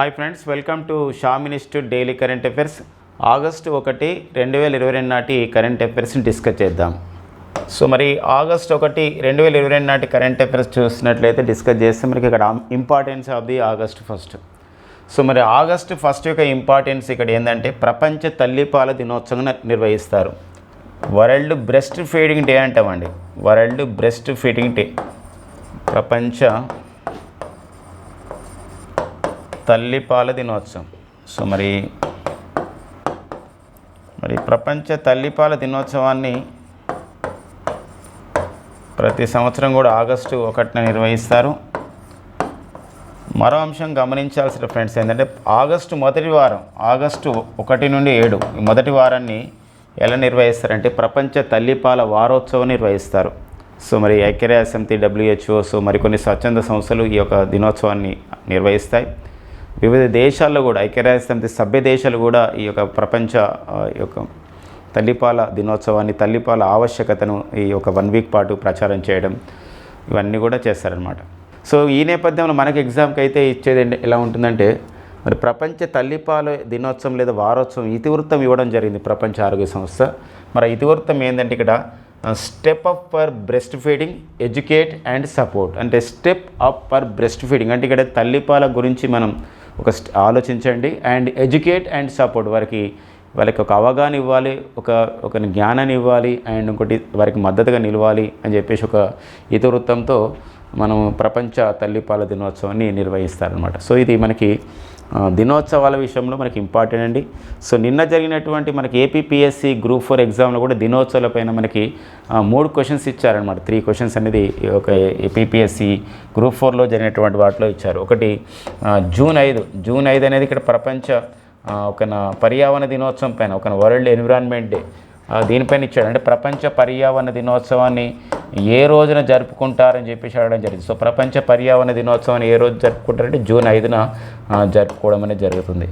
Hi friends welcome to Shah minister daily current affairs. August ఒకటి రెండు వేల ఇరవై రెండు నాటి కరెంట్ అఫైర్స్ని డిస్కస్ చేద్దాం. సో మరి ఆగస్ట్ ఒకటి రెండు వేల ఇరవై రెండు నాటి కరెంట్ అఫైర్స్ చూసినట్లయితే డిస్కస్ చేస్తే మనకి ఇక్కడ importance of the August first. So మరి ఆగస్ట్ ఫస్ట్ యొక్క ఇంపార్టెన్స్ ఇక్కడ ఏంటంటే ప్రపంచ తల్లిపాల దినోత్సవం నిర్వహిస్తారు. వరల్డ్ బ్రెస్ట్ ఫీడింగ్ డే అంటామండి. World breastfeeding day. ప్రపంచ తల్లిపాల దినోత్సవం. సో మరి మరి ప్రపంచ తల్లిపాల దినోత్సవాన్ని ప్రతి సంవత్సరం కూడా ఆగస్టు ఒకటిన నిర్వహిస్తారు. మరో అంశం గమనించాల్సిన ఫ్రెండ్స్ ఏంటంటే ఆగస్టు మొదటి వారం ఆగస్టు ఒకటి నుండి ఏడు మొదటి వారాన్ని ఎలా నిర్వహిస్తారంటే ప్రపంచ తల్లిపాల వారోత్సవం నిర్వహిస్తారు. సో మరి ఐక్యరాజ్య సమితి డబ్ల్యూహెచ్ఓ సో మరికొన్ని స్వచ్ఛంద సంస్థలు ఈ యొక్క దినోత్సవాన్ని నిర్వహిస్తాయి. వివిధ దేశాల్లో కూడా ఐక్యరాజ్యసమితి సభ్య దేశాలు కూడా ఈ యొక్క ప్రపంచ ఈ యొక్క తల్లిపాల దినోత్సవాన్ని తల్లిపాల ఆవశ్యకతను ఈ యొక్క వన్ వీక్ పాటు ప్రచారం చేయడం ఇవన్నీ కూడా చేస్తారనమాట సో ఈ నేపథ్యంలో మనకి ఎగ్జామ్కి అయితే ఇచ్చేది ఎలా ఉంటుందంటే మరి ప్రపంచ తల్లిపాల దినోత్సవం లేదా వారోత్సవం ఇతివృత్తం ఇవ్వడం జరిగింది ప్రపంచ ఆరోగ్య సంస్థ. మరి ఇతివృత్తం ఏంటంటే ఇక్కడ step up for breastfeeding educate and support. అంటే step up for breastfeeding. అంటే ఇక్కడ తల్లిపాల గురించి మనం ఒక ఆలోచించండి అండ్ ఎడ్యుకేట్ అండ్ సపోర్ట్. వారికి వాళ్ళకి ఒక అవగాహన ఇవ్వాలి ఒక ఒక జ్ఞానాన్ని ఇవ్వాలి అండ్ ఇంకోటి వారికి మద్దతుగా నిలవాలి అని చెప్పేసి ఒక ఇతివృత్తంతో మనం ప్రపంచ తల్లిపాల దినోత్సవాన్ని నిర్వహిస్తారనమాట సో ఇది మనకి దినోత్సవాల విషయంలో మనకి ఇంపార్టెంట్ అండి. సో నిన్న జరిగినటువంటి మనకి ఏపీపీఎస్సి గ్రూప్ ఫోర్ ఎగ్జామ్లో కూడా దినోత్సవాల పైన మనకి మూడు క్వశ్చన్స్ ఇచ్చారనమాట త్రీ క్వశ్చన్స్ అనేది ఒక ఏపీపీఎస్సి గ్రూప్ ఫోర్లో జరిగినటువంటి వాటిలో ఇచ్చారు. ఒకటి జూన్ ఐదు. జూన్ ఐదు అనేది ఇక్కడ ప్రపంచ ఒక పర్యావరణ దినోత్సవం పైన ఒక వరల్డ్ ఎన్విరాన్మెంట్ డే. దీనిపైన ఇచ్చాడు. అంటే ప్రపంచ పర్యావరణ దినోత్సవాన్ని ఏ రోజున జరుపుకుంటారని చెప్పేసి అడగడం జరిగింది. సో ప్రపంచ పర్యావరణ దినోత్సవాన్ని ఏ రోజు జరుపుకుంటారంటే జూన్ ఐదున జరుపుకోవడం అనేది జరుగుతుంది.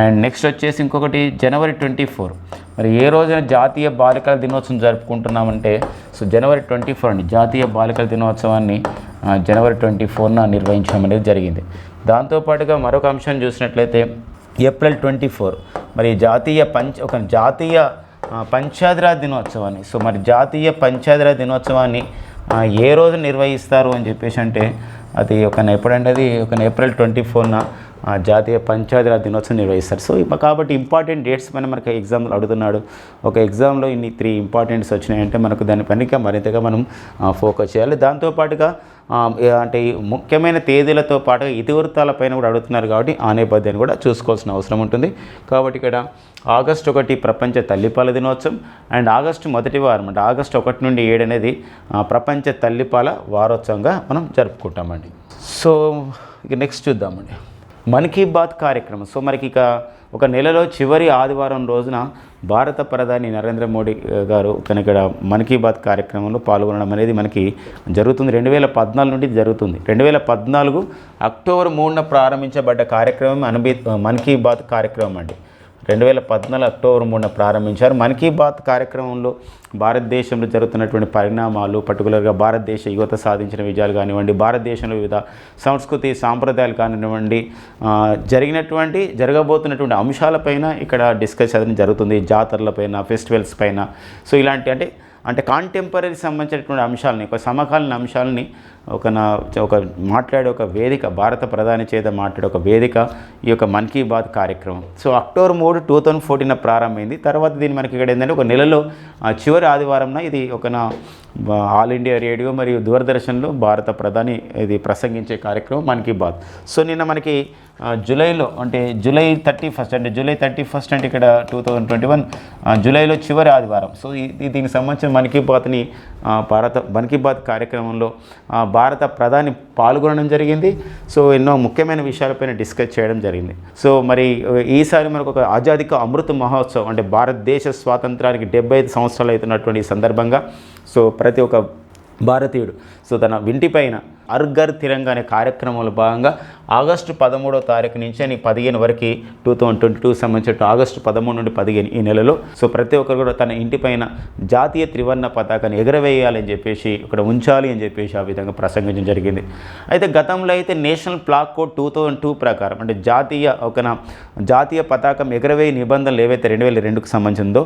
అండ్ నెక్స్ట్ వచ్చేసి ఇంకొకటి జనవరి ట్వంటీ ఫోర్. మరి ఏ రోజున జాతీయ బాలికల దినోత్సవం జరుపుకుంటున్నామంటే సో జనవరి ట్వంటీ ఫోర్ అండి. జాతీయ బాలికల దినోత్సవాన్ని జనవరి ట్వంటీ ఫోర్న నిర్వహించడం అనేది జరిగింది. దాంతోపాటుగా మరొక అంశం చూసినట్లయితే ఏప్రిల్ ట్వంటీ ఫోర్. మరి జాతీయ పంచ ఒక జాతీయ పంచాయతీరాజ్ దినోత్సవాన్ని. సో మరి జాతీయ పంచాయతీరాజ్ దినోత్సవాన్ని ఏ రోజు నిర్వహిస్తారు అని చెప్పేసి అంటే అది ఒక ఎప్పుడంటే అది ఒక ఏప్రిల్ ట్వంటీ ఫోర్న జాతీయ పంచాయతీరాజ్ దినోత్సవం నిర్వహిస్తారు. సో కాబట్టి ఇంపార్టెంట్ డేట్స్ పైన మనకి ఎగ్జామ్లో అడుగుతున్నాడు. ఒక ఎగ్జామ్లో ఇన్ని త్రీ ఇంపార్టెంట్స్ వచ్చినాయంటే మనకు దాని ఇంకా మరింతగా మనం ఫోకస్ చేయాలి. దాంతోపాటుగా అంటే ముఖ్యమైన తేదీలతో పాటు ఇతివృత్తాల పైన కూడా అడుగుతున్నారు కాబట్టి ఆ నేపథ్యాన్ని కూడా చూసుకోవాల్సిన అవసరం ఉంటుంది. కాబట్టి ఇక్కడ ఆగస్ట్ ఒకటి ప్రపంచ తల్లిపాల దినోత్సవం అండ్ ఆగస్టు మొదటి వారం అంటే ఆగస్టు ఒకటి నుండి ఏడు అనేది ప్రపంచ తల్లిపాల వారోత్సవంగా మనం జరుపుకుంటామండి. సో ఇక నెక్స్ట్ చూద్దామండి. మన్ కీ బాత్ కార్యక్రమం. సో మనకి ఇక ఒక నెలలో చివరి ఆదివారం రోజున భారత ప్రధాని నరేంద్ర మోడీ గారు తన ఇక్కడ మన్ కీ బాత్ కార్యక్రమంలో పాల్గొనడం అనేది మనకి జరుగుతుంది. రెండు వేల పద్నాలుగు నుండి జరుగుతుంది. రెండు వేల పద్నాలుగు అక్టోబర్ మూడున ప్రారంభించబడ్డ కార్యక్రమం అనుభీ మన్ కీ బాత్ కార్యక్రమం అండి. రెండు వేల పద్నాలుగు అక్టోబర్ మూడున ప్రారంభించారు. మన్ కీ బాత్ కార్యక్రమంలో భారతదేశంలో జరుగుతున్నటువంటి పరిణామాలు పర్టికులర్గా భారతదేశ యువత సాధించిన విజయాలు కానివ్వండి భారతదేశంలో వివిధ సంస్కృతి సాంప్రదాయాలు కానివ్వండి జరిగినటువంటి జరగబోతున్నటువంటి అంశాలపైన ఇక్కడ డిస్కస్ అనేది జరుగుతుంది. జాతరలపైన ఫెస్టివల్స్ పైన. సో ఇలాంటి అంటే అంటే కాంటెంపరీ సంబంధించినటువంటి అంశాలని ఒక సమకాలీన అంశాలని ఒక నా ఒక మాట్లాడే ఒక వేదిక భారత ప్రధాని చేత మాట్లాడే ఒక వేదిక ఈ యొక్క మన్ కీ బాత్ కార్యక్రమం. సో అక్టోబర్ మూడు టూ థౌజండ్ ఫోర్టీన్ ప్రారంభమైంది. తర్వాత దీన్ని మనకి ఇక్కడ ఏంటంటే ఒక నెలలో ఆ, చివరి ఆదివారంన ఇది ఒక నా ఆల్ ఇండియా రేడియో మరియు దూరదర్శన్లో భారత ప్రధాని ఇది ప్రసంగించే కార్యక్రమం మన్ కీ బాత్. సో నిన్న మనకి జూలైలో అంటే జూలై థర్టీ ఫస్ట్ అంటే జూలై థర్టీ ఫస్ట్ అంటే ఇక్కడ టూ థౌజండ్ ట్వంటీ వన్ జూలైలో చివరి ఆదివారం. సో ఇది దీనికి సంబంధించిన మన్ కీ బాత్ని భారత మన్ కీ బాత్ కార్యక్రమంలో భారత ప్రధాని పాల్గొనడం జరిగింది. సో ఎన్నో ముఖ్యమైన విషయాలపైన డిస్కస్ చేయడం జరిగింది. సో మరి ఈసారి మనకు ఒక ఆజాదిక అమృత మహోత్సవం అంటే భారతదేశ స్వాతంత్రానికి డెబ్బై ఐదు సంవత్సరాలు అవుతున్నటువంటి సందర్భంగా సో ప్రతి ఒక్క భారతీయుడు సో తన వింటిపైన అర్గర్ తిరంగా అనే కార్యక్రమంలో భాగంగా ఆగస్టు పదమూడో తారీఖు నుంచి అని పదిహేను వరకు టూ థౌజండ్ ట్వంటీ టూ సంబంధించిన ఆగస్టు పదమూడు నుండి పదిహేను ఈ నెలలో. సో ప్రతి ఒక్కరు కూడా తన ఇంటిపైన జాతీయ త్రివర్ణ పతాకాన్ని ఎగరవేయాలని చెప్పేసి ఇక్కడ ఉంచాలి అని చెప్పేసి ఆ విధంగా ప్రసంగించడం జరిగింది. అయితే గతంలో అయితే national flag code two thousand two ప్రకారం అంటే జాతీయ ఒక జాతీయ పతాకం ఎగరవేయ నిబంధనలు ఏవైతే రెండు వేల రెండుకు సంబంధించిందో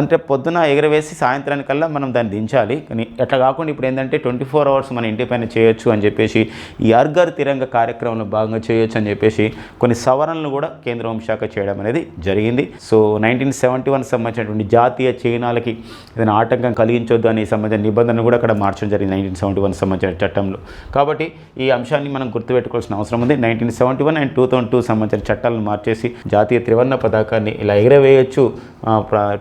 అంటే పొద్దున ఎగరవేసి సాయంత్రానికల్లా మనం దాన్ని దించాలి. కానీ ఎట్లా కాకుండా ఇప్పుడు ఏంటంటే ట్వంటీ ఫోర్ అవర్స్ మన ఇంటిపైన చేయొచ్చు అని చెప్పేసి ఈ అర్గర్ తిరంగ కార్యక్రమంలో భాగంగా చేయొచ్చు అని చెప్పేసి కొన్ని సవరణలు కూడా కేంద్ర హోంశాఖ చేయడం అనేది జరిగింది. సో నైన్టీన్ సెవెంటీ వన్ సంబంధించినటువంటి జాతీయ చైనాలకి ఏదైనా ఆటంకం కలిగించొద్దు అనే సంబంధించిన నిబంధనలు కూడా అక్కడ మార్చడం జరిగింది నైన్టీన్ సెవెంటీ వన్ సంబంధించిన చట్టంలో. కాబట్టి ఈ అంశాన్ని మనం గుర్తుపెట్టుకోవాల్సిన అవసరం ఉంది. Nineteen seventy one and two thousand two సంబంధించిన చట్టాలను మార్చేసి జాతీయ త్రివర్ణ పతాకాన్ని ఇలా ఎగరవేయచ్చు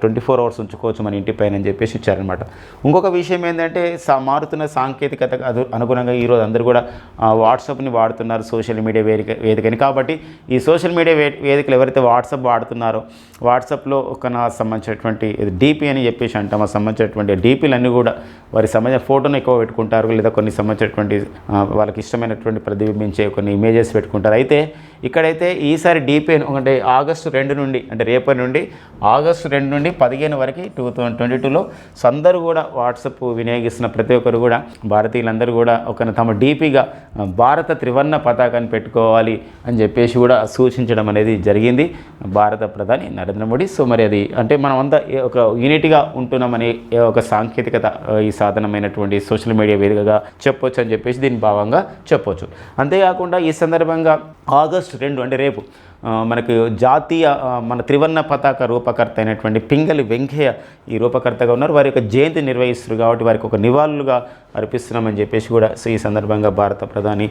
ట్వంటీ ఫోర్ అవర్స్ ఉంచుకోవచ్చు మన ఇంటి పైన అని చెప్పేసి ఇచ్చారనమాట ఇంకొక విషయం ఏంటంటే మారుతున్న సాంకేతికత అనుగుణంగా ఈరోజు అందరూ కూడా వాట్సాప్ని వాడుతున్నారు. సోషల్ మీడియా వేదిక వేదికని. కాబట్టి ఈ సోషల్ మీడియా వే వేదికలు ఎవరైతే వాట్సాప్ వాడుతున్నారో వాట్సాప్లో ఒక నా సంబంధించినటువంటి డీపీ అని చెప్పేసి అంటాం. ఆ సంబంధించినటువంటి డీపీలన్నీ కూడా వారి సంబంధించిన ఫోటోను ఎక్కువ పెట్టుకుంటారు లేదా కొన్ని సంబంధించినటువంటి వాళ్ళకి ఇష్టమైనటువంటి ప్రతిబింబించే కొన్ని ఇమేజెస్ పెట్టుకుంటారు. అయితే ఇక్కడైతే ఈసారి డీపీ అంటే ఆగస్టు రెండు నుండి అంటే రేపటి నుండి ఆగస్టు రెండు నుండి పదిహేను వరకు టూ థౌజండ్ ట్వంటీ టూలో సో అందరూ కూడా వాట్సాప్ వినియోగిస్తున్న ప్రతి ఒక్కరు కూడా భారతీయులందరూ కూడా ఒక తమ డీపీగా భారత త్రివర్ణ పతాకాన్ని పెట్టుకోవాలి అని చెప్పేసి కూడా సూచించడం అనేది జరిగింది. భారత ప్రధాని నరేంద్ర మోడీ. సో మరి అది అంటే మనం అంతా ఒక యూనిట్గా ఉంటున్నామని ఒక సాంకేతికత ఈ సాధనమైనటువంటి సోషల్ మీడియా వేదికగా చెప్పొచ్చు అని చెప్పేసి దీని భావంగా చెప్పొచ్చు. అంతేకాకుండా ఈ సందర్భంగా ఆగస్టు రెండు అంటే రేపు మనకు జాతీయ మన త్రివర్ణ పతాక రూపకర్త అయినటువంటి పింగలి వెంకయ్య ఈ రూపకర్తగా ఉన్నారు. వారి యొక్క జయంతి నిర్వహిస్తారు కాబట్టి వారికి ఒక నివాళులుగా అర్పిస్తున్నామని చెప్పేసి కూడా ఈ సందర్భంగా భారత ప్రధాని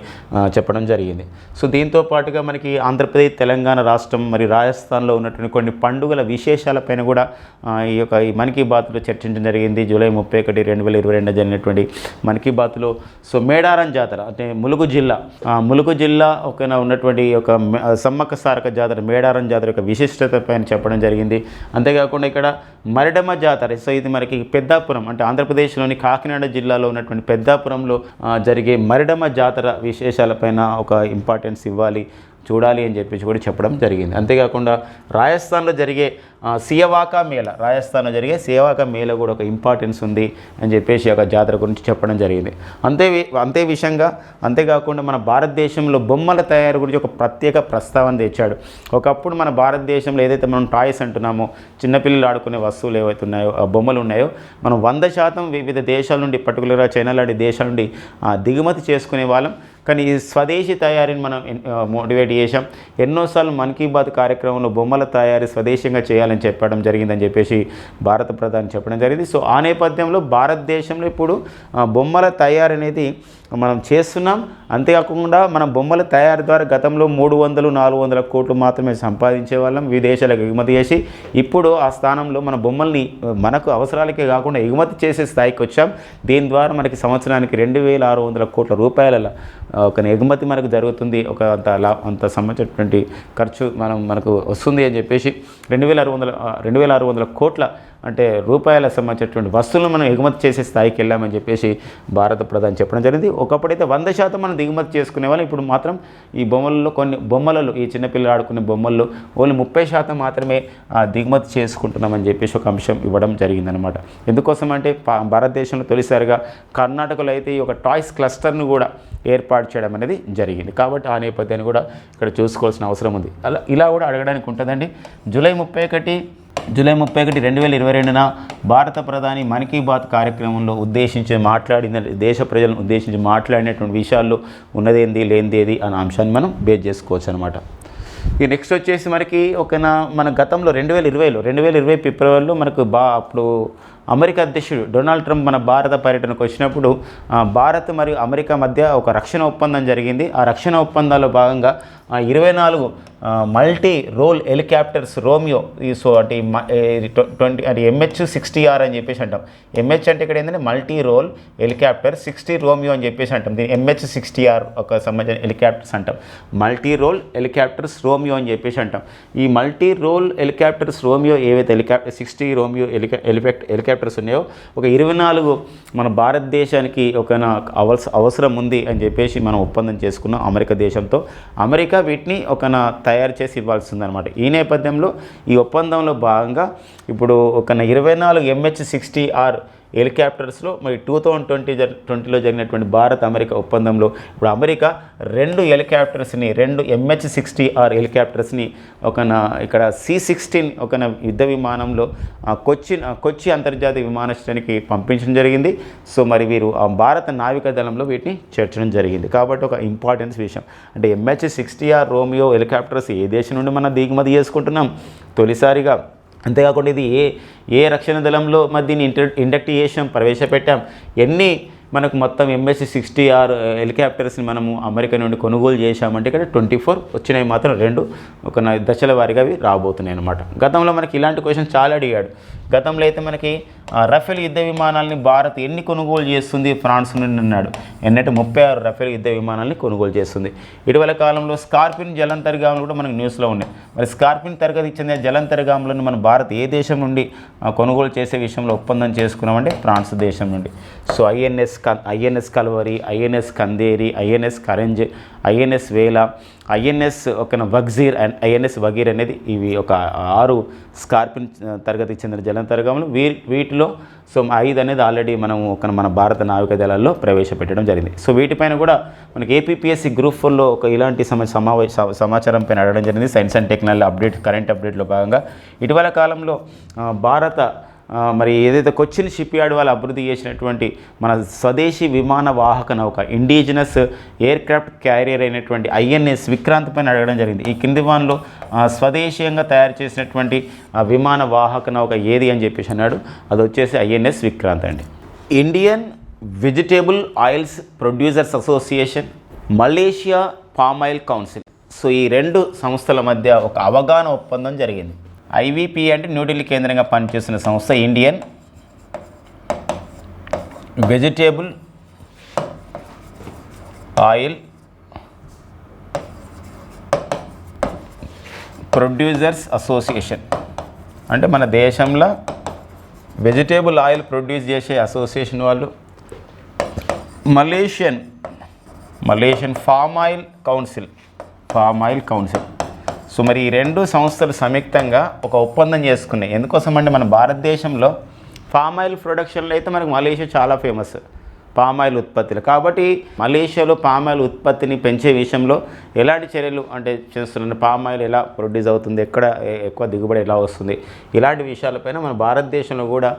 చెప్పడం జరిగింది. సో దీంతో పాటుగా మనకి ఆంధ్రప్రదేశ్ తెలంగాణ రాష్ట్రం మరియు రాజస్థాన్లో ఉన్నటువంటి కొన్ని పండుగల విశేషాలపైన కూడా ఈ యొక్క ఈ మన్ కీ బాత్లో చర్చించడం జరిగింది. జూలై ముప్పై ఒకటి రెండు వేల ఇరవై రెండు జరిగినటువంటి మన్ కీ బాత్లో సో మేడారం జాతర అంటే ములుగు జిల్లా ములుగు జిల్లా ఒక ఉన్నటువంటి ఒక మ- సమ్మక్క సారక జాతర మేడారం జాతర యొక్క విశిష్టత పైన చెప్పడం జరిగింది. అంతేకాకుండా ఇక్కడ మరిడమ్మ జాతర సో ఇది మనకి పెద్దాపురం అంటే ఆంధ్రప్రదేశ్లోని కాకినాడ జిల్లాలో ఉన్నటువంటి పెద్దాపురంలో జరిగే మరిడమ్మ జాతర విశేషాలపైన ఒక ఇంపార్టెన్స్ ఇవ్వాలి. చూడాలి అని చెప్పేసి కూడా చెప్పడం జరిగింది. అంతేకాకుండా రాజస్థాన్లో జరిగే ఆ, సియవాకా మేళ రాజస్థాన్లో జరిగే సియవాకా మేళ కూడా ఒక ఇంపార్టెన్స్ ఉంది అని చెప్పేసి ఒక జాతర గురించి చెప్పడం జరిగింది. అంతే అంతే విషయంగా అంతేకాకుండా మన భారతదేశంలో బొమ్మల తయారు గురించి ఒక ప్రత్యేక ప్రస్తావన తెచ్చాడు. ఒకప్పుడు మన భారతదేశంలో ఏదైతే మనం టాయ్స్ అంటున్నామో చిన్నపిల్లలు ఆడుకునే వస్తువులు ఏవైతే ఉన్నాయో ఆ బొమ్మలు ఉన్నాయో మనం వంద శాతం వివిధ దేశాల నుండి పర్టికులర్గా చైనా లాంటి దేశాల నుండి దిగుమతి చేసుకునే వాళ్ళం. కానీ ఈ స్వదేశీ తయారీని మనం మోటివేట్ చేశాం. ఎన్నోసార్లు మన్ కీ బాత్ కార్యక్రమంలో బొమ్మల తయారీ స్వదేశంగా చేయాలని చెప్పడం జరిగిందని చెప్పేసి భారత ప్రధాని చెప్పడం జరిగింది. సో ఆ నేపథ్యంలో భారతదేశంలో ఇప్పుడు బొమ్మల తయారీ అనేది మనం చేస్తున్నాం. అంతేకాకుండా మన బొమ్మల తయారీ ద్వారా గతంలో మూడు వందలు నాలుగు వందల కోట్లు మాత్రమే సంపాదించే వాళ్ళం విదేశాలకు ఎగుమతి చేసి ఇప్పుడు ఆ స్థానంలో మన బొమ్మల్ని మనకు అవసరాలకే కాకుండా ఎగుమతి చేసే స్థాయికి వచ్చాం. దీని ద్వారా మనకి సంవత్సరానికి రెండు వేల ఆరు వందల కోట్ల రూపాయల ఒక ఎగుమతి మనకు జరుగుతుంది. ఒక అంత లా అంత సంబంధించినటువంటి ఖర్చు మనం మనకు వస్తుంది అని చెప్పేసి రెండు వేల ఆరు వందల రెండు వేల ఆరు వందల కోట్ల అంటే రూపాయల సంబంధించినటువంటి వస్తువులను మనం ఎగుమతి చేసే స్థాయికి వెళ్ళామని చెప్పేసి భారత ప్రధాని చెప్పడం జరిగింది. ఒకప్పుడైతే వంద శాతం మనం దిగుమతి చేసుకునే వాళ్ళం. ఇప్పుడు మాత్రం ఈ బొమ్మలలో కొన్ని బొమ్మలలో ఈ చిన్నపిల్లలు ఆడుకునే బొమ్మల్లో ఓన్లీ ముప్పై శాతం మాత్రమే ఆ, దిగుమతి చేసుకుంటున్నామని చెప్పేసి ఒక అంశం ఇవ్వడం జరిగిందనమాట ఎందుకోసం అంటే భారతదేశంలో తొలిసారిగా కర్ణాటకలో అయితే ఈ ఒక టాయ్స్ క్లస్టర్ను కూడా ఏర్పాటు చేయడం అనేది జరిగింది. కాబట్టి ఆ నేపథ్యాన్ని కూడా ఇక్కడ చూసుకోవాల్సిన అవసరం ఉంది. అలా ఇలా కూడా అడగడానికి ఉంటుందండి. జూలై ముప్పై ఒకటి జూలై ముప్పై ఒకటి రెండు వేల ఇరవై రెండున భారత ప్రధాని మన్ కీ బాత్ కార్యక్రమంలో ఉద్దేశించి మాట్లాడిన దేశ ప్రజలను ఉద్దేశించి మాట్లాడినటువంటి విషయాల్లో ఉన్నదేంది లేనిదేది అనే అంశాన్ని మనం బేస్ చేసుకోవచ్చు అనమాట ఇక నెక్స్ట్ వచ్చేసి మనకి ఒక మన గతంలో రెండు వేల ఇరవైలో రెండు వేల ఇరవై ఫిబ్రవరిలో మనకు బా అప్పుడు అమెరికా అధ్యక్షుడు డొనాల్డ్ ట్రంప్ మన భారత పర్యటనకు వచ్చినప్పుడు భారత్ మరియు అమెరికా మధ్య ఒక రక్షణ ఒప్పందం జరిగింది. ఆ రక్షణ ఒప్పందాల్లో భాగంగా ఇరవై నాలుగు మల్టీ రోల్ హెలికాప్టర్స్ రోమియో ఈ సో అంటే ట్వంటీ అంటే ఎంహెచ్ సిక్స్టీ ఆర్ అని చెప్పేసి అంటాం. ఎంహెచ్ అంటే ఇక్కడ ఏంటంటే multi role helicopter sixty Romeo అని చెప్పేసి అంటాం. దీని ఎంహెచ్ సిక్స్టీ ఆర్ ఒక సంబంధించిన హెలికాప్టర్స్ అంటాం. మల్టీ రోల్ హెలికాప్టర్స్ రోమియో అని చెప్పేసి అంటాం. ఈ మల్టీ రోల్ హెలికాప్టర్స్ రోమియో ఏవైతే హెలికాప్టర్ సిక్స్టీ రోమియో హెలికా హెలికాప్టర్ హెలికాప్టర్స్ ఉన్నాయో ఒక ఇరవై నాలుగు మన భారతదేశానికి ఒక అవస అవసరం ఉంది అని చెప్పేసి మనం ఒప్పందం చేసుకున్నాం అమెరికా దేశంతో అమెరికా వీటిని ఒక తయారు చేసి ఇవ్వాల్సి ఉందన్నమాట ఈ నేపథ్యంలో ఈ ఒప్పందంలో భాగంగా ఇప్పుడు ఒక ఇరవై నాలుగు ఎంహెచ్ సిక్స్టీ ఆర్ హెలికాప్టర్స్లో మరి టూ థౌజండ్ ట్వంటీ జరి ట్వంటీలో జరిగినటువంటి భారత్ అమెరికా ఒప్పందంలో ఇప్పుడు అమెరికా రెండు హెలికాప్టర్స్ని రెండు ఎంహెచ్ సిక్స్టీ ఆర్ హెలికాప్టర్స్ని ఒక ఇక్కడ సి సిక్స్టీన్ ఒక యుద్ధ విమానంలో ఆ, కొచ్చి కొచ్చి అంతర్జాతీయ విమానాశ్రయానికి పంపించడం జరిగింది. సో మరి వీరు ఆ భారత నావికా దళంలో వీటిని చేర్చడం జరిగింది. కాబట్టి ఒక ఇంపార్టెన్స్ విషయం. అంటే MH sixty R Romeo helicopters ఏ దేశం నుండి మనం దిగుమతి చేసుకుంటున్నాం? తొలిసారిగా అంతేకాకుండా ఇది ఏ ఏ రక్షణ దళంలో మరి దీన్ని ఇంటర్ ఇండక్ట్ చేసాం ప్రవేశపెట్టాం ఎన్ని మనకు మొత్తం ఎంఎస్సి సిక్స్టీ ఆర్ హెలికాప్టర్స్ని మనము అమెరికా నుండి కొనుగోలు చేశామంటే ఇక్కడ ట్వంటీ ఫోర్ వచ్చినవి మాత్రం రెండు ఒక దశల వారిగా అవి రాబోతున్నాయి అనమాట గతంలో మనకి ఇలాంటి క్వశ్చన్ చాలా అడిగాడు. గతంలో అయితే మనకి రఫేల్ యుద్ధ విమానాలని భారత్ ఎన్ని కొనుగోలు చేస్తుంది? ఫ్రాన్స్ నుండి అన్నాడు. ఎన్నట్టు ముప్పై ఆరు రఫేల్ యుద్ధ విమానాలని కొనుగోలు చేస్తుంది. ఇటీవల కాలంలో స్కార్పిన్ జలంతర్గాములు కూడా మనకు న్యూస్లో ఉన్నాయి. మరి స్కార్పిన్ తరగతి చెందిన జలంతర్గాములను మన భారత్ ఏ దేశం నుండి కొనుగోలు చేసే విషయంలో ఒప్పందం చేసుకున్నామంటే ఫ్రాన్స్ దేశం నుండి. సో ఐఎన్ఎస్ క INS Kalvari INS Khanderi INS Karanj INS Vela INS ఒక వగ్జీర్ అండ్ ఐఎన్ఎస్ వగీర్ అనేది ఇవి ఒక ఆరు స్కార్పిన్ తరగతికి చెందిన జలంతరగములు వీ వీటిలో సో ఐదు అనేది ఆల్రెడీ మనం ఒక మన భారత నావిక దళాల్లో ప్రవేశపెట్టడం జరిగింది. సో వీటిపైన కూడా మనకి ఏపీపీఎస్సి గ్రూప్ ఫోర్లో ఒక ఇలాంటి సమ సమావేశ సమాచారం పైన అడగడం జరిగింది. Science and technology update current అప్డేట్లో భాగంగా. ఇటీవల కాలంలో భారత మరి ఏదైతే కొచ్చిన్ షిప్ యార్డ్ వాళ్ళు అభివృద్ధి చేసినటువంటి మన స్వదేశీ విమాన వాహక నౌక ఇండిజినస్ ఎయిర్ క్రాఫ్ట్ క్యారియర్ అయినటువంటి ఐఎన్ఎస్ విక్రాంత్ పైన అడగడం జరిగింది. ఈ కింది వానలో స్వదేశీయంగా తయారు చేసినటువంటి విమాన వాహక నౌక ఏది అని చెప్పేసి అన్నాడు. అది వచ్చేసి ఐఎన్ఎస్ విక్రాంత్ అండి. Indian vegetable oils producers association Malaysia palm oil council. So ఈ రెండు సంస్థల మధ్య ఒక అవగాహన ఒప్పందం జరిగింది. ఐవీపీ అంటే న్యూఢిల్లీ కేంద్రంగా పనిచేస్తున్న సంస్థ Indian. Vegetable oil producers association. అంటే మన దేశంలో వెజిటేబుల్ ఆయిల్ ప్రొడ్యూస్ చేసే అసోసియేషన్ వాళ్ళు. Malaysian Malaysian palm oil council palm oil council. So మరి ఈ రెండు సంస్థలు సంయుక్తంగా ఒక ఒప్పందం చేసుకున్నాయి. ఎందుకోసం అంటే మన భారతదేశంలో పామ్ ఆయిల్ ప్రొడక్షన్లో అయితే మనకు మలేషియా చాలా ఫేమస్ పామ్ ఆయిల్ ఉత్పత్తులు. కాబట్టి మలేషియాలో పామ్ ఆయిల్ ఉత్పత్తిని పెంచే విషయంలో ఎలాంటి చర్యలు అంటే చేస్తున్న పామ్ ఆయిల్ ఎలా ప్రొడ్యూస్ అవుతుంది? ఎక్కడ ఎక్కువ దిగుబడి ఎలా వస్తుంది? ఇలాంటి విషయాలపైన మన భారతదేశంలో కూడా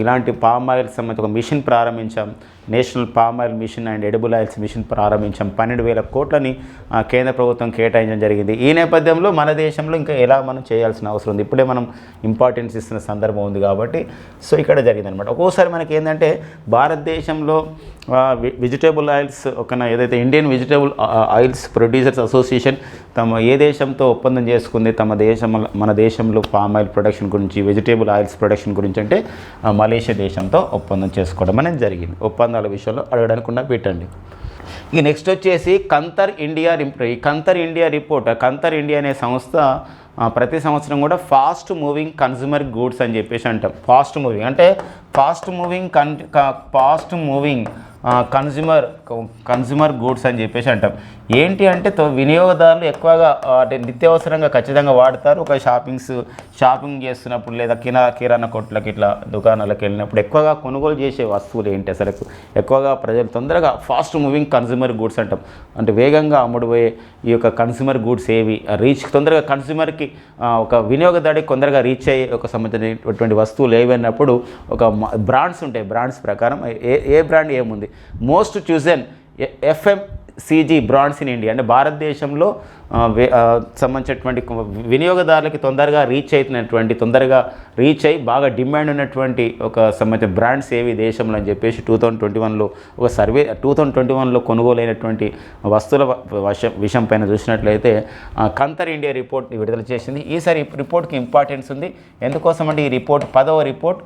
ఇలాంటి పామ్ ఆయిల్ సంబంధించి ఒక మిషన్ ప్రారంభించాం. National palm oil mission and edible oils mission ప్రారంభించాం. పన్నెండు వేల కోట్లని కేంద్ర ప్రభుత్వం కేటాయించడం జరిగింది. ఈ నేపథ్యంలో మన దేశంలో ఇంకా ఎలా మనం చేయాల్సిన అవసరం ఉంది? ఇప్పుడే మనం ఇంపార్టెన్స్ ఇస్తున్న సందర్భం ఉంది కాబట్టి. సో ఇక్కడ జరిగింది అనమాట ఒక్కోసారి మనకి ఏంటంటే భారతదేశంలో వెజిటేబుల్ ఆయిల్స్ ఒక ఏదైతే Indian vegetable oils producers association తమ ఏ దేశంతో ఒప్పందం చేసుకుంది తమ దేశం మన దేశంలో పామ్ ఆయిల్ ప్రొడక్షన్ గురించి వెజిటేబుల్ ఆయిల్స్ ప్రొడక్షన్ గురించి అంటే మలేషియా దేశంతో ఒప్పందం చేసుకోవడం అనేది జరిగింది. ఒప్పందాల విషయంలో అడగడానికి ఉన్న పెట్టండి. ఇక నెక్స్ట్ వచ్చేసి కంతర్ ఇండియా రిప్ ఈ Kantar India report Kantar India అనే సంస్థ ప్రతి సంవత్సరం కూడా ఫాస్ట్ మూవింగ్ కన్జ్యూమర్ గూడ్స్ అని చెప్పేసి అంటాం. ఫాస్ట్ మూవింగ్ అంటే ఫాస్ట్ మూవింగ్ కన్ fast moving consumer consumer goods అని చెప్పేసి అంటాం. ఏంటి అంటే వినియోగదారులు ఎక్కువగా అంటే నిత్యావసరంగా ఖచ్చితంగా వాడతారు. ఒక షాపింగ్స్ షాపింగ్ చేస్తున్నప్పుడు లేదా కిరా కిరాణా కొట్లకి ఇట్లా దుకాణాలకు వెళ్ళినప్పుడు ఎక్కువగా కొనుగోలు చేసే వస్తువులు ఏంటి అసలు ఎక్కువగా ప్రజలు తొందరగా ఫాస్ట్ మూవింగ్ కన్జ్యూమర్ గూడ్స్ అంటాం. అంటే వేగంగా అమ్ముడుపోయే ఈ యొక్క కన్స్యూమర్ గూడ్స్ ఏవి? రీచ్ తొందరగా కన్స్యూమర్కి ఒక వినియోగదారుడికి తొందరగా రీచ్ అయ్యే ఒక సంబంధించినటువంటి వస్తువులు ఏవి అన్నప్పుడు ఒక బ్రాండ్స్ ఉంటాయి. బ్రాండ్స్ ప్రకారం ఏ ఏ బ్రాండ్ ఏముంది? most chosen FM CG brands in India. అంటే భారతదేశంలో సంబంధించినటువంటి వినియోగదారులకి తొందరగా రీచ్ అవుతున్నటువంటి తొందరగా రీచ్ అయ్యి బాగా డిమాండ్ ఉన్నటువంటి ఒక సంబంధించిన బ్రాండ్స్ ఏవి దేశంలో అని చెప్పేసి టూ థౌజండ్ ట్వంటీ వన్లో ఒక సర్వే టూ థౌజండ్ ట్వంటీ వన్లో కొనుగోలైనటువంటి వస్తువుల వశం విషయం పైన చూసినట్లయితే కంతర్ ఇండియా రిపోర్ట్ విడుదల చేసింది. ఈసారి రిపోర్ట్కి ఇంపార్టెన్స్ ఉంది. ఎందుకోసం అంటే ఈ రిపోర్ట్ పదవ రిపోర్ట్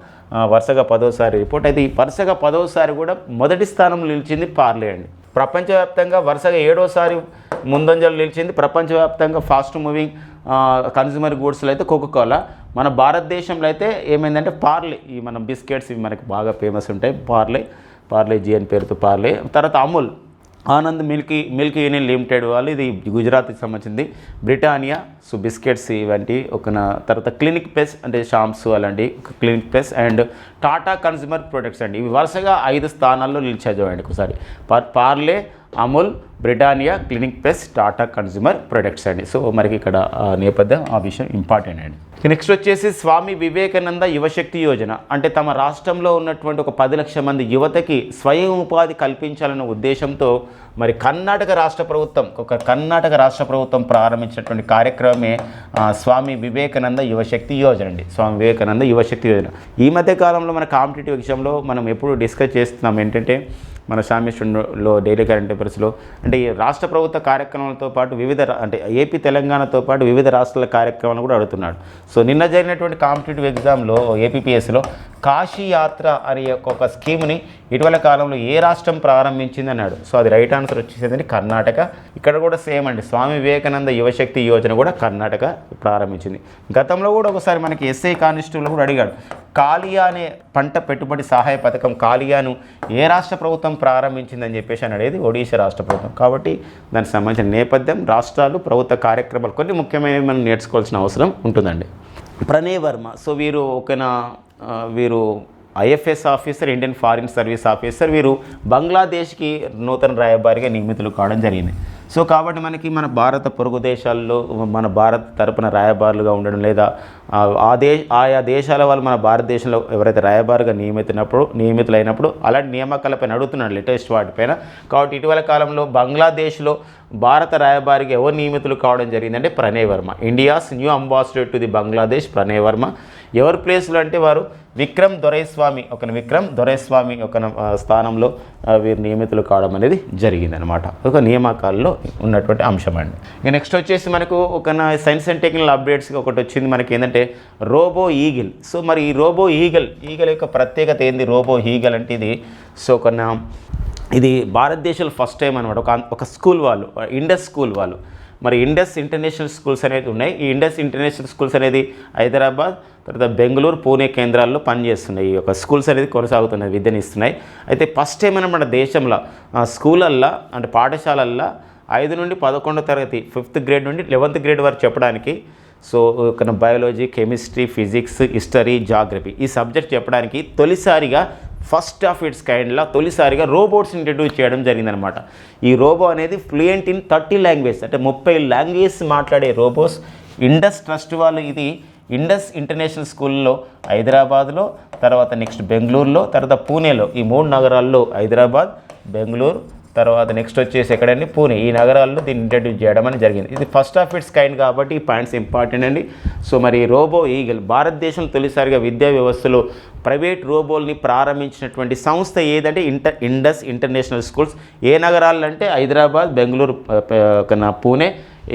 వరుసగా పదోసారి రిపోర్ట్. అయితే ఈ వరుసగా పదోసారి కూడా మొదటి స్థానంలో నిలిచింది పార్లే అండి. ప్రపంచవ్యాప్తంగా వరుసగా ఏడోసారి ముందంజలు నిలిచింది. ప్రపంచవ్యాప్తంగా ఫాస్ట్ మూవింగ్ కన్జ్యూమర్ గూడ్స్లో అయితే కోకోకోలా. మన భారతదేశంలో అయితే ఏమైందంటే పార్లే ఈ మన బిస్కెట్స్ ఇవి మనకి బాగా ఫేమస్ ఉంటాయి. పార్లే పార్లే జీ అని పేరుతో పార్లే. తర్వాత Amul Anand milky milky union limited వాళ్ళు ఇది గుజరాత్కి సంబంధించింది. బ్రిటానియా సో బిస్కెట్స్ ఇవంటి ఒక తర్వాత క్లినిక్ ప్లస్ అంటే షాంప్స్ అలాంటి Clinic Plus and Tata consumer products అండి. ఇవి వరుసగా ఐదు స్థానాల్లో నిలిచాయి చూడండి ఒకసారి. Parle Amul Britannia Clinic Plus Tata consumer products అండి. సో మనకి ఇక్కడ నేపథ్యం ఆ విషయం ఇంపార్టెంట్ అండి. నెక్స్ట్ వచ్చేసి స్వామి వివేకానంద యువశక్తి యోజన. అంటే తమ రాష్ట్రంలో ఉన్నటువంటి ఒక పది లక్షల మంది యువతకి స్వయం ఉపాధి కల్పించాలనే ఉద్దేశంతో మరి కర్ణాటక రాష్ట్ర ప్రభుత్వం ఒక కర్ణాటక రాష్ట్ర ప్రభుత్వం ప్రారంభించినటువంటి కార్యక్రమమే స్వామి వివేకానంద యువశక్తి యోజన అండి. స్వామి వివేకానంద యువశక్తి యోజన. ఈ మధ్య కాలంలో మన కాంపిటేటివ్ విషయంలో మనం ఎప్పుడు డిస్కస్ చేస్తున్నాం ఏంటంటే మన సామ్యస్టులో డైలీ కరెంట్ అఫేర్స్లో. అంటే ఈ రాష్ట్ర ప్రభుత్వ కార్యక్రమాలతో పాటు వివిధ అంటే ఏపీ తెలంగాణతో పాటు వివిధ రాష్ట్రాల కార్యక్రమాలు కూడా అడుగుతున్నాడు సో నిన్న జరిగినటువంటి కాంపిటేటివ్ ఎగ్జామ్లో ఏపీపీఎస్లో కాశీ యాత్ర అనే ఒక- ఒక స్కీమ్ని ఇటీవల కాలంలో ఏ రాష్ట్రం ప్రారంభించింది అన్నాడు. సో అది రైట్ ఆన్సర్ వచ్చేసింది కర్ణాటక. ఇక్కడ కూడా సేమ్ అండి. స్వామి వివేకానంద యువశక్తి యోజన కూడా కర్ణాటక ప్రారంభించింది. గతంలో కూడా ఒకసారి మనకి ఎస్ఐ కానిస్టేబుల్ కూడా అడిగాడు. కాలియా అనే పంట పెట్టుబడి సహాయ పథకం కాలియాను ఏ రాష్ట్ర ప్రభుత్వం ప్రారంభించిందని చెప్పేసి అని అడిగేది ఒడిశా రాష్ట్ర ప్రభుత్వం. కాబట్టి దానికి సంబంధించిన నేపథ్యం రాష్ట్రాలు ప్రభుత్వ కార్యక్రమాలు కొన్ని ముఖ్యమైనవి మనం నేర్చుకోవాల్సిన అవసరం ఉంటుందండి. ప్రణయ్ వర్మ సో వీరు ఒకనా వీరు IFS officer Indian foreign service officer వీరు బంగ్లాదేశ్కి నూతన రాయబారిగా నియమితులు కావడం జరిగింది. సో కాబట్టి మనకి మన భారత పొరుగు దేశాల్లో మన భారత్ తరపున రాయబారులుగా ఉండడం లేదా ఆ, దే ఆయా దేశాల వాళ్ళు మన భారతదేశంలో ఎవరైతే రాయబారుగా నియమితున్నప్పుడు నియమితులైనప్పుడు అలాంటి నియామకాలపైన అడుగుతున్నాడు లేటెస్ట్ వాటిపైన. కాబట్టి ఇటీవల కాలంలో బంగ్లాదేశ్లో భారత రాయబారికి ఎవరు నియమితులు కావడం జరిగిందంటే Pranay Verma. India's new ambassador to the Bangladesh Pranay Verma. ఎవరి ప్లేస్లో అంటే వారు విక్రమ్ దొరైస్వామి ఒక విక్రమ్ దొరైస్వామి ఒక స్థానంలో వీరు నియమితులు కావడం అనేది జరిగిందనమాట ఒక నియామకాల్లో ఉన్నటువంటి అంశం అండి. ఇక నెక్స్ట్ వచ్చేసి మనకు ఒక సైన్స్ అండ్ టెక్నికల్ అప్డేట్స్ ఒకటి వచ్చింది. మనకి ఏంటంటే రోబో ఈగిల్. సో మరి ఈ రోబో ఈగల్ ఈగల్ యొక్క ప్రత్యేకత ఏంది? రోబో ఈగల్ అంటే ఇది సో ఒక నా ఇది భారతదేశంలో ఫస్ట్ టైం అనమాట ఒక ఒక స్కూల్ వాళ్ళు ఇండస్ స్కూల్ వాళ్ళు. మరి ఇండస్ ఇంటర్నేషనల్ స్కూల్స్ అనేది ఉన్నాయి. ఈ ఇండస్ ఇంటర్నేషనల్ స్కూల్స్ అనేది హైదరాబాద్ తర్వాత బెంగళూరు పూణే కేంద్రాల్లో పనిచేస్తున్నాయి. ఈ యొక్క స్కూల్స్ అనేది కొనసాగుతున్నాయి విద్యను ఇస్తున్నాయి అయితే ఫస్ట్ టైం మన దేశంలో ఆ, స్కూలల్లో అంటే పాఠశాలల్లో ఐదు నుండి పదకొండో తరగతి ఫిఫ్త్ గ్రేడ్ నుండి లెవెంత్ గ్రేడ్ వరకు చెప్పడానికి సో ఇక్కడ biology chemistry physics history geography ఈ సబ్జెక్ట్ చెప్పడానికి తొలిసారిగా ఫస్ట్ ఆఫ్ ఇట్స్ కైండ్లా తొలిసారిగా రోబోట్స్ ఇంట్రడ్యూస్ చేయడం జరిగిందనమాట ఈ రోబో అనేది ఫ్లూయెంట్ ఇన్ థర్టీ లాంగ్వేజ్ అంటే ముప్పై లాంగ్వేజ్ మాట్లాడే రోబోస్. ఇండస్ ట్రస్ట్ వాళ్ళు ఇది ఇండస్ ఇంటర్నేషనల్ స్కూల్లో హైదరాబాద్లో తర్వాత నెక్స్ట్ బెంగళూరులో తర్వాత పూణేలో. ఈ మూడు నగరాల్లో హైదరాబాద్ బెంగళూరు తర్వాత నెక్స్ట్ వచ్చేసి ఎక్కడండి? పూణే. ఈ నగరాల్లో దీన్ని ఇంట్రడ్యూస్ చేయడం అని జరిగింది. ఇది ఫస్ట్ ఆఫ్ ఇట్స్ కైండ్ కాబట్టి ఈ పాయింట్స్ ఇంపార్టెంట్ అండి. సో మరి రోబో ఈగల్ భారతదేశం తొలిసారిగా విద్యా వ్యవస్థలో ప్రైవేట్ రోబోల్ని ప్రారంభించినటువంటి సంస్థ ఏదంటే ఇంటర్ ఇండస్ ఇంటర్నేషనల్ స్కూల్స్. ఏ నగరాలంటే హైదరాబాద్ బెంగళూరు పూణే.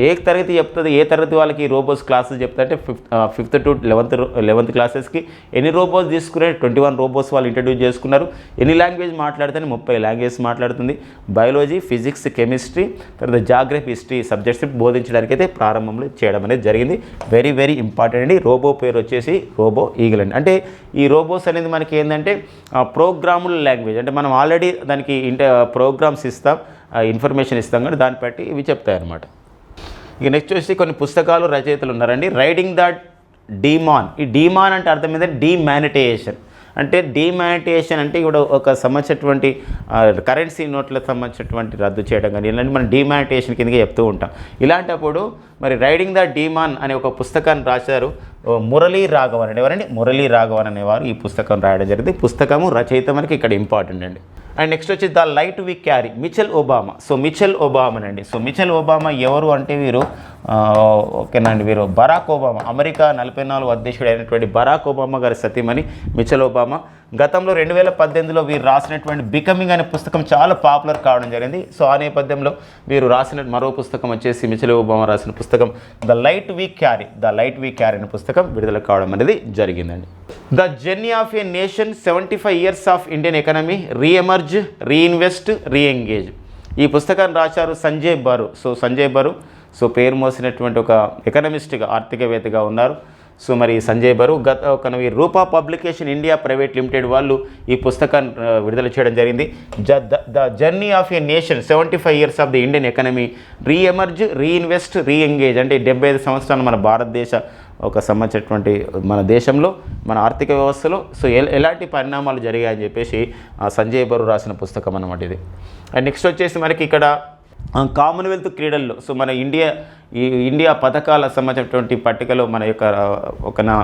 ఏ తరగతి చెప్తుంది ఏ తరగతి వాళ్ళకి రోబోస్ క్లాసెస్ చెప్తుంటే fifth fifth to eleventh eleventh క్లాసెస్కి ఎన్ని రోబోస్ తీసుకునే ట్వంటీ వన్ రోబోస్ వాళ్ళు ఇంట్రడ్యూస్ చేసుకున్నారు. ఎన్ని లాంగ్వేజ్ మాట్లాడితే ముప్పై లాంగ్వేజ్ మాట్లాడుతుంది. బయాలజీ ఫిజిక్స్ కెమిస్ట్రీ తర్వాత జాగ్రఫీ హిస్టరీ సబ్జెక్ట్స్ బోధించడానికి అయితే ప్రారంభంలో చేయడం అనేది జరిగింది. వెరీ వెరీ ఇంపార్టెంట్ అండి. రోబో పేరు వచ్చేసి రోబో ఈగల్ అండి. అంటే ఈ రోబోస్ అనేది మనకి ఏంటంటే ప్రోగ్రాముల లాంగ్వేజ్ అంటే మనం ఆల్రెడీ దానికి ఇంట ప్రోగ్రామ్స్ ఇస్తాం ఇన్ఫర్మేషన్ ఇస్తాం కానీ దాన్ని బట్టి ఇవి చెప్తాయి అన్నమాట ఇక నెక్స్ట్ వచ్చి కొన్ని పుస్తకాలు రచయితలు ఉన్నారండి. రైడింగ్ ద డీమాన్ ఈ డీమాన్ అంటే అర్థం ఏంటంటే డీమానిటేషన్ అంటే డీమానిటేషన్ అంటే ఇప్పుడు ఒక సంబంధించినటువంటి కరెన్సీ నోట్లకు సంబంధించినటువంటి రద్దు చేయడం కానీ ఇలాంటి మనం డీమానిటేషన్ కిందకి చెప్తూ ఉంటాం. ఇలాంటప్పుడు మరి రైడింగ్ ద డీమాన్ అనే ఒక పుస్తకాన్ని రాశారు మురళీ రాఘవన్ అండి. ఎవరండి? మురళీ రాఘవన్ అనేవారు ఈ పుస్తకం రాయడం జరిగింది. పుస్తకము రచయిత మనకి ఇక్కడ ఇంపార్టెంట్ అండి. అండ్ నెక్స్ట్ వచ్చి the light we carry Michelle Obama. So Michelle ఒబామానండి so Michelle Obama ఎవరు అంటే వీరు ఓకేనండి వీరు బరాక్ ఒబామా. అమెరికా నలభై నాలుగు అధ్యక్షుడు అయినటువంటి బరాక్ ఒబామా గారి సతీమణి మిచెల్ ఒబామా. గతంలో రెండు వేల పద్దెనిమిదిలో వీరు రాసినటువంటి బికమింగ్ అనే పుస్తకం చాలా పాపులర్ కావడం జరిగింది. సో ఆ నేపథ్యంలో వీరు రాసిన మరో పుస్తకం వచ్చేసి మిచిలి ఒబామా రాసిన పుస్తకం the light we carry the light we carry అనే పుస్తకం విడుదల కావడం అనేది జరిగిందండి. The journey of a nation seventy five years of Indian economy reemerge reinvest reengage. ఈ పుస్తకాన్ని రాశారు సంజయ్ బరు. సో సంజయ్ బరు సో పేరు మోసినటువంటి ఒక ఎకనమిస్ట్గా ఆర్థికవేత్తగా ఉన్నారు. సో మరి సంజయ్ బరు గత ఒక Rupa publication India private limited వాళ్ళు ఈ పుస్తకాన్ని విడుదల చేయడం జరిగింది. జ the journey of a nation seventy five years of the Indian economy reemerge reinvest reengage అంటే డెబ్బై ఐదు సంవత్సరాలు మన భారతదేశ ఒక సంబంధించినటువంటి మన దేశంలో మన ఆర్థిక వ్యవస్థలో. సో ఎలాంటి పరిణామాలు జరిగాయని చెప్పేసి ఆ, సంజయ్ బరు రాసిన పుస్తకం అన్నమాట ఇది. అండ్ నెక్స్ట్ వచ్చేసి మనకి ఇక్కడ కామన్వెల్త్ క్రీడల్లో సో మన ఇండియా ఈ ఇండియా పథకాల సంబంధించినటువంటి పట్టికలో మన యొక్క ఒక నా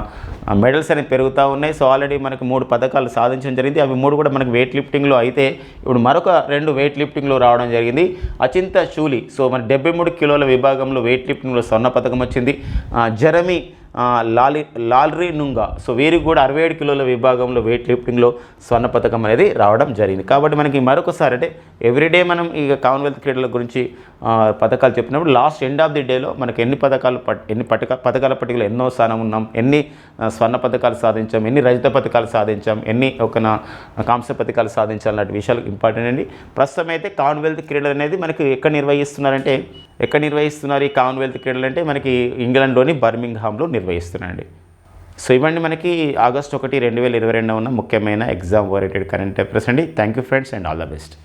మెడల్స్ అనేవి పెరుగుతూ ఉన్నాయి. సో ఆల్రెడీ మనకు మూడు పథకాలు సాధించడం జరిగింది. అవి మూడు కూడా మనకు వెయిట్ లిఫ్టింగ్లో అయితే ఇప్పుడు మరొక రెండు వెయిట్ లిఫ్టింగ్లో రావడం జరిగింది. అచింత షూలి సో మన డెబ్బై మూడు కిలోల విభాగంలో వెయిట్ లిఫ్టింగ్లో స్వర్ణ పథకం వచ్చింది. జరమీ లాలి లాల్రీ నుంగా. సో వీరికి కూడా అరవై ఏడు కిలోల విభాగంలో వెయిట్ లిఫ్టింగ్లో స్వర్ణ పథకం అనేది రావడం జరిగింది. కాబట్టి మనకి మరొకసారి అంటే ఎవ్రీడే మనం ఇక కామన్వెల్త్ క్రీడల గురించి పథకాలు చెప్పినప్పుడు లాస్ట్ ఎండ్ ఆఫ్ ది డేలో మనకి ఎన్ని పథకాలు పట్ ఎన్ని పటక పథకాల పట్టికలో ఎన్నో స్థానం ఉన్నాం ఎన్ని స్వర్ణ పథకాలు సాధించాం ఎన్ని రజత పథకాలు సాధించాం ఎన్ని ఒక కాంస కాంస్య పథకాలు సాధించాలన్న విషయాలు ఇంపార్టెంట్ అండి. ప్రస్తుతం అయితే కామన్వెల్త్ క్రీడలు అనేది మనకి ఎక్కడ నిర్వహిస్తున్నారంటే ఎక్కడ నిర్వహిస్తున్నారు ఈ కామన్వెల్త్ క్రీడలు అంటే మనకి ఇంగ్లాండ్లోని బర్మింగ్హామ్లో నిర్వహిస్తున్నారండి. సో ఇవన్నీ మనకి ఆగస్ట్ ఒకటి రెండు వేల ఇరవై రెండు ఉన్న ముఖ్యమైన ఎగ్జామ్ ఓరియంటెడ్ కరెంట్ అఫైర్స్ అండి. Thank you friends and all the best.